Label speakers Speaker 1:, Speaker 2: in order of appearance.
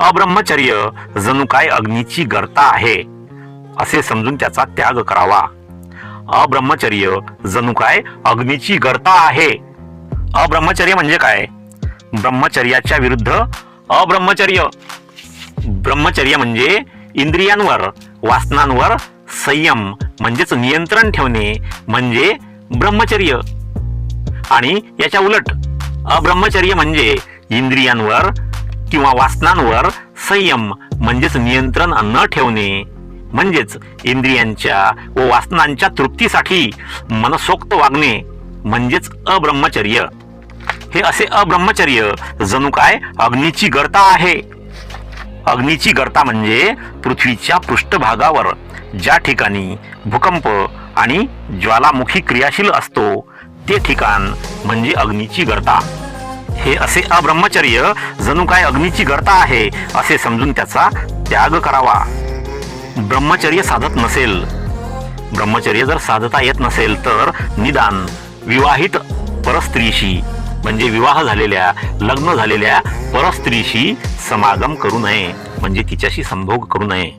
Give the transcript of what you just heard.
Speaker 1: अब्रह्मचर्य जणू काय अग्नीची गर्ता आहे. असे समजून त्याचा त्याग करावा. अब्रह्मचर्य जणू काय अग्नीची गर्ता आहे. अब्रह्मचर्य म्हणजे काय? ब्रह्मचर्याच्या विरुद्ध अब्रह्मचर्य. ब्रह्मचर्य म्हणजे इंद्रियांवर वासनांवर संयम म्हणजेच नियंत्रण ठेवणे म्हणजे ब्रह्मचर्य. आणि याच्या उलट अब्रह्मचर्य म्हणजे इंद्रियांवर किंवा वासनांवर संयम म्हणजेच नियंत्रण न ठेवणे. म्हणजेच इंद्रियांच्या व वासनांच्या तृप्तीसाठी मनसोक्त वागणे म्हणजेच अब्रह्मचर्य. हे असे अब्रह्मचर्य जणू काय अग्नीची गर्ता आहे. अग्नीची गर्ता म्हणजे पृथ्वीच्या पृष्ठभागावर ज्या ठिकाणी भूकंप आणि ज्वालामुखी क्रियाशील असतो ते ठिकाण म्हणजे अग्नीची गर्ता. हे असे अब्रह्मचर्य जणू काय अग्नीची गर्ता आहे असे समजून त्याचा त्याग करावा. ब्रह्मचर्य साधत नसेल. ब्रह्मचर्य जर साधता येत नसेल तर निदान विवाहित परस्त्रीशी म्हणजे विवाह झालेल्या लग्न झालेल्या परस्त्रीशी समागम करू नये म्हणजे तिच्याशी संभोग करू नये.